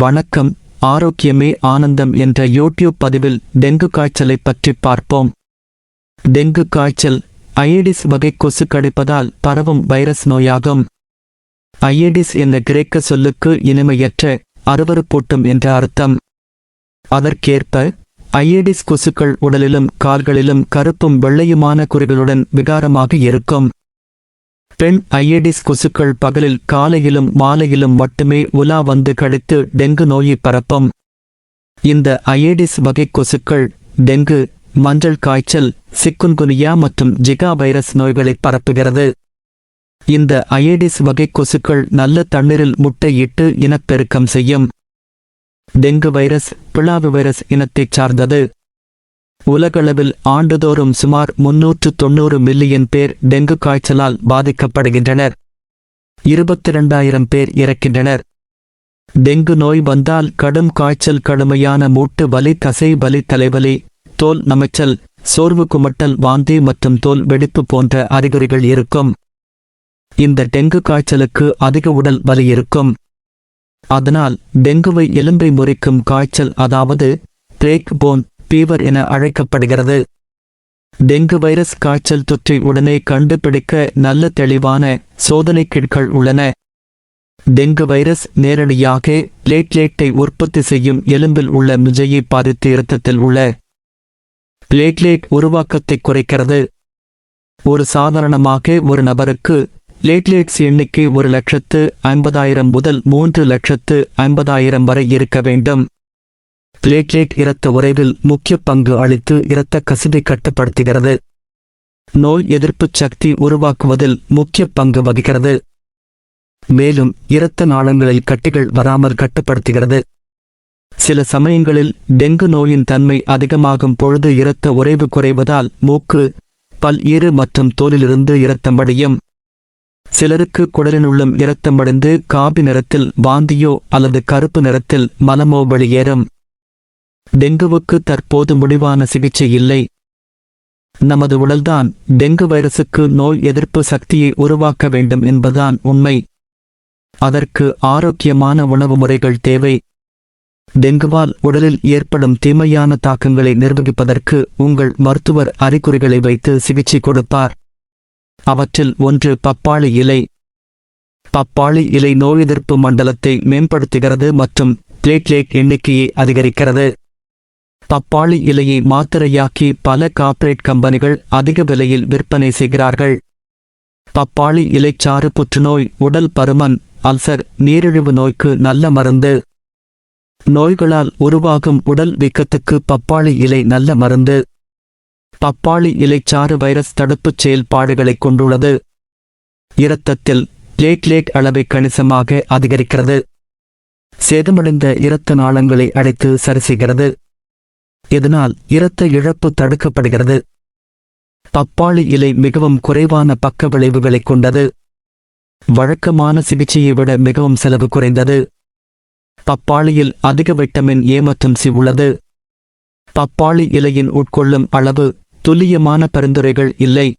வணக்கம் ஆரோக்கியமே ஆனந்தம் என்ற யூடியூப் பதிவில் டெங்கு காய்ச்சலை பற்றி பார்ப்போம். டெங்கு காய்ச்சல் அயடிஸ் வகை கொசு கடிப்பதால் பரவும் வைரஸ் நோயாகும். அயடிஸ் என்ற கிரேக்க சொல்லுக்கு இனிமையற்ற அருவருப்பூட்டும் என்ற அர்த்தம். அதற்கேற்ப அயடிஸ் கொசுக்கள் உடலிலும் கால்களிலும் கருப்பும் வெள்ளையுமான குறிகளுடன் விகாரமாக இருக்கும். பெண் ஐஎடிஸ் கொசுக்கள் பகலில் காலையிலும் மாலையிலும் மட்டுமே உலா வந்து கழித்து டெங்கு நோயை பரப்பும். இந்த ஐஎடிஸ் வகை கொசுக்கள் டெங்கு மஞ்சள் காய்ச்சல் சிக்குன்குனியா மற்றும் ஜிகா வைரஸ் நோய்களை பரப்புகிறது. இந்த அயேடிஸ் வகை கொசுக்கள் நல்ல தண்ணீரில் முட்டையிட்டு இனப்பெருக்கம் செய்யும். டெங்கு வைரஸ் பிளாவு வைரஸ் இனத்தைச் சார்ந்தது. உலகளவில் ஆண்டுதோறும் சுமார் முன்னூற்று தொன்னூறு மில்லியன் பேர் டெங்கு காய்ச்சலால் பாதிக்கப்படுகின்றனர். இருபத்தி இரண்டாயிரம் பேர் இறக்கின்றனர். டெங்கு நோய் வந்தால் கடும் காய்ச்சல் கடுமையான மூட்டு வலி தசை வலி தலைவலி தோல் நமைச்சல் சோர்வு குமட்டல் வாந்தி மற்றும் தோல் வெடிப்பு போன்ற அறிகுறிகள் இருக்கும். இந்த டெங்கு காய்ச்சலுக்கு அதிக உடல் வலி இருக்கும். அதனால் டெங்குவை எலும்பை முறிக்கும் காய்ச்சல் அதாவது பிரேக் போன் பீவர் என அழைக்கப்படுகிறது. டெங்கு வைரஸ் காய்ச்சல் தொற்றை உடனே கண்டுபிடிக்க நல்ல தெளிவான சோதனை கிட்கள் உள்ளன. டெங்கு வைரஸ் நேரடியாக பிளேட்லேட்டை உற்பத்தி செய்யும் எலும்பில் உள்ள மிஜையை பாதித்து இரத்தத்தில் உள்ள பிளேட்லேட் உருவாக்கத்தை குறைக்கிறது. ஒரு சாதாரணமாக ஒரு நபருக்கு பிளேட்லேட்ஸ் எண்ணிக்கை ஒரு லட்சத்து ஐம்பதாயிரம் முதல் மூன்று லட்சத்து ஐம்பதாயிரம் வரை இருக்க வேண்டும். பிளேட்லேட் இரத்த உறைவில் முக்கிய பங்கு அளித்து இரத்த கசிவை கட்டுப்படுத்துகிறது. நோய் எதிர்ப்பு சக்தி உருவாக்குவதில் முக்கிய பங்கு வகிக்கிறது. மேலும் இரத்த நாளங்களில் கட்டிகள் வராமல் கட்டுப்படுத்துகிறது. சில சமயங்களில் டெங்கு நோயின் தன்மை அதிகமாகும் பொழுது இரத்த உறைவு குறைவதால் மூக்கு பல் ஈறு மற்றும் தோலிலிருந்து இரத்தம் வடியும். சிலருக்கு குடலினுள்ளும் இரத்தம் அடைந்து காபி நிறத்தில் வாந்தியோ அல்லது கருப்பு நிறத்தில் மலமோ வெளியேறும். டெங்குவுக்கு தற்போது முடிவான சிகிச்சை இல்லை. நமது உடல்தான் டெங்கு வைரசுக்கு நோய் எதிர்ப்பு சக்தியை உருவாக்க வேண்டும் என்பதுதான் உண்மை. அதற்கு ஆரோக்கியமான உணவு முறைகள் தேவை. டெங்குவால் உடலில் ஏற்படும் தீமையான தாக்கங்களை நிர்வகிப்பதற்கு உங்கள் மருத்துவர் அறிகுறிகளை வைத்து சிகிச்சை கொடுப்பார். அவற்றில் ஒன்று பப்பாளி இலை. பப்பாளி இலை நோய் எதிர்ப்பு மண்டலத்தை மேம்படுத்துகிறது மற்றும் பிளேட்லேட் எண்ணிக்கையை அதிகரிக்கிறது. பப்பாளி இலையை மாத்திரையாக்கி பல கார்ப்பரேட் கம்பெனிகள் அதிக விலையில் விற்பனை செய்கிறார்கள். பப்பாளி இலைச்சாறு புற்றுநோய் உடல் பருமன் அல்சர் நீரிழிவு நோய்க்கு நல்ல மருந்து. நோய்களால் உருவாகும் உடல் வீக்கத்துக்கு பப்பாளி இலை நல்ல மருந்து. பப்பாளி இலைச்சாறு வைரஸ் தடுப்புச் செயல்பாடுகளைக் கொண்டுள்ளது. இரத்தத்தில் பிளேட்லேட் அளவை கணிசமாக அதிகரிக்கிறது. சேதமடைந்த இரத்த நாளங்களை அடைத்து சரிசெய்கிறது இதனால் இரத்த இழப்பு தடுக்கப்படுகிறது. பப்பாளி இலை மிகவும் குறைவான பக்க விளைவுகளைக் கொண்டது. வழக்கமான சிகிச்சையை விட மிகவும் செலவு குறைந்தது. பப்பாளியில் அதிக விட்டமின் ஏ மற்றும் சி உள்ளது. பப்பாளி இலையின் உட்கொள்ளும் அளவு துல்லியமான பரிந்துரைகள் இல்லை.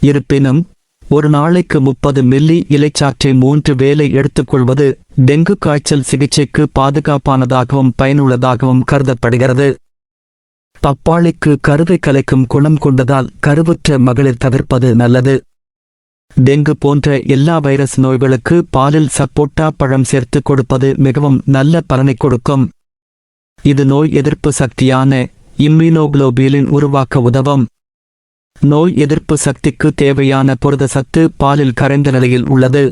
இருப்பினும் ஒரு நாளைக்கு முப்பது மில்லி இலைச்சாற்றை மூன்று வேலை எடுத்துக்கொள்வது டெங்கு காய்ச்சல் சிகிச்சைக்கு பாதுகாப்பானதாகவும் பயனுள்ளதாகவும் கருதப்படுகிறது. பப்பாளிக்கு கருவை கலைக்கும் குணம் கொண்டதால் கருவுற்ற மகளிர் தவிர்ப்பது நல்லது. டெங்கு போன்ற எல்லா வைரஸ் நோய்களுக்கு பாலில் சப்போட்டா பழம் சேர்த்து கொடுப்பது மிகவும் நல்ல பலனை கொடுக்கும். இது நோய் எதிர்ப்பு சக்தியான இம்யூனோகுளோபியலின் உருவாக்க உதவும். நோய் எதிர்ப்பு சக்திக்கு தேவையான புரத சத்து பாலில் கரைந்த நிலையில் உள்ளது.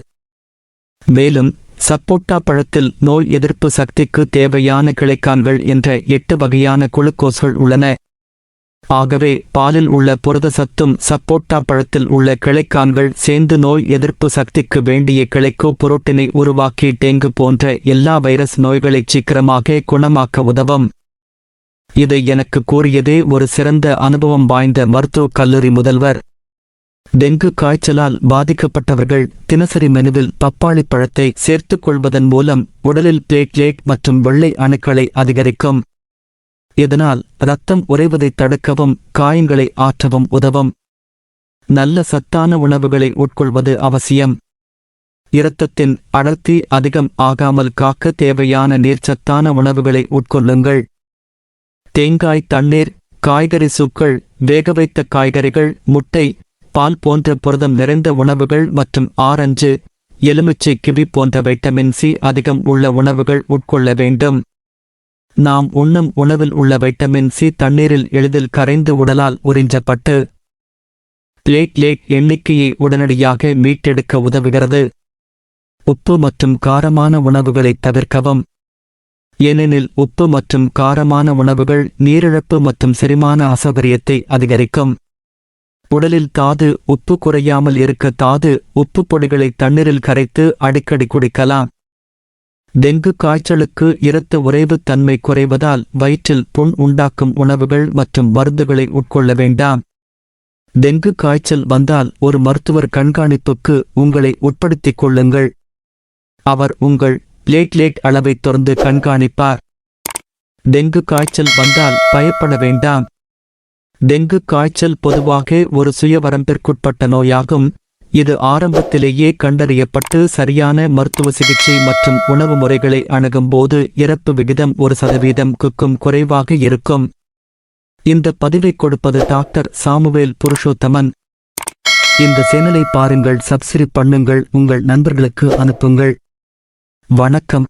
மேலும் சப்போட்டா பழத்தில் நோய் எதிர்ப்பு சக்திக்கு தேவையான கிளைக்கான்கள் என்ற எட்டு வகையான குளுக்கோஸ்கள் உள்ளன. ஆகவே பாலில் உள்ள புரத சத்தும் சப்போட்டா பழத்தில் உள்ள கிளைக்கான்கள் சேர்ந்து நோய் எதிர்ப்பு சக்திக்கு வேண்டிய கிளைக்கோ புரோட்டினை உருவாக்கி டெங்கு போன்ற எல்லா வைரஸ் நோய்களை சீக்கிரமாக குணமாக்க உதவும். இதை எனக்கு கூறியதே ஒரு சிறந்த அனுபவம் வாய்ந்த மருத்துவக் கல்லூரி முதல்வர். டெங்கு காய்ச்சலால் பாதிக்கப்பட்டவர்கள் தினசரி மெனுவில் பப்பாளி பழத்தை சேர்த்துக் கொள்வதன் மூலம் உடலில் பிளேட்லேட் மற்றும் வெள்ளை அணுக்களை அதிகரிக்கும். இதனால் ரத்தம் உறைவதை தடுக்கவும் காயங்களை ஆற்றவும் உதவும். நல்ல சத்தான உணவுகளை உட்கொள்வது அவசியம். இரத்தத்தின் அடர்த்தி அதிகம் ஆகாமல் காக்க தேவையான நீர்ச்சத்தான உணவுகளை உட்கொள்ளுங்கள். தேங்காய் தண்ணீர் காய்கறி சூக்கள் வேகவைத்த காய்கறிகள் முட்டை பால் போன்ற புரதம் நிறைந்த உணவுகள் மற்றும் ஆரஞ்சு எலுமிச்சை கிவி போன்ற வைட்டமின் சி அதிகம் உள்ள உணவுகள் உட்கொள்ள வேண்டும். நாம் உண்ணும் உணவில் உள்ள வைட்டமின் சி தண்ணீரில் எளிதில் கரைந்து உடலால் உறிஞ்சப்பட்டு பிளேட்லேட் எண்ணிக்கையை உடனடியாக மீட்டெடுக்க உதவுகிறது. உப்பு மற்றும் காரமான உணவுகளை தவிர்க்கவும். ஏனெனில் உப்பு மற்றும் காரமான உணவுகள் நீரிழப்பு மற்றும் செரிமான அசௌகரியத்தை அதிகரிக்கும். உடலில் தாது உப்பு குறையாமல் இருக்க தாது உப்பு பொடிகளை தண்ணீரில் கரைத்து அடிக்கடி குடிக்கலாம். டெங்கு காய்ச்சலுக்கு இரத்த உறைவு தன்மை குறைவதால் வயிற்றில் புண் உண்டாக்கும் உணவுகள் மற்றும் மருந்துகளை உட்கொள்ள வேண்டாம். டெங்கு காய்ச்சல் வந்தால் ஒரு மருத்துவர் கண்காணிப்புக்கு உங்களை உட்படுத்திக் கொள்ளுங்கள். அவர் உங்கள் பிளேட்லேட் அளவை தொடர்ந்து கண்காணிப்பார். டெங்கு காய்ச்சல் வந்தால் பயப்பட வேண்டாம். டெங்கு காய்ச்சல் பொதுவாக ஒரு சுயவரம்பிற்குட்பட்ட நோயாகும். இது ஆரம்பத்திலேயே கண்டறியப்பட்டு சரியான மருத்துவ சிகிச்சை மற்றும் உணவு முறைகளை அணுகும்போது இறப்பு விகிதம் ஒரு சதவீதம் குக்கும் குறைவாக இருக்கும். இந்த பதிவை கொடுப்பது டாக்டர் சாமுவேல் புருஷோத்தமன். இந்த சேனலை பாருங்கள் சப்ஸ்கிரைப் பண்ணுங்கள் உங்கள் நண்பர்களுக்கு அனுப்புங்கள். வணக்கம்.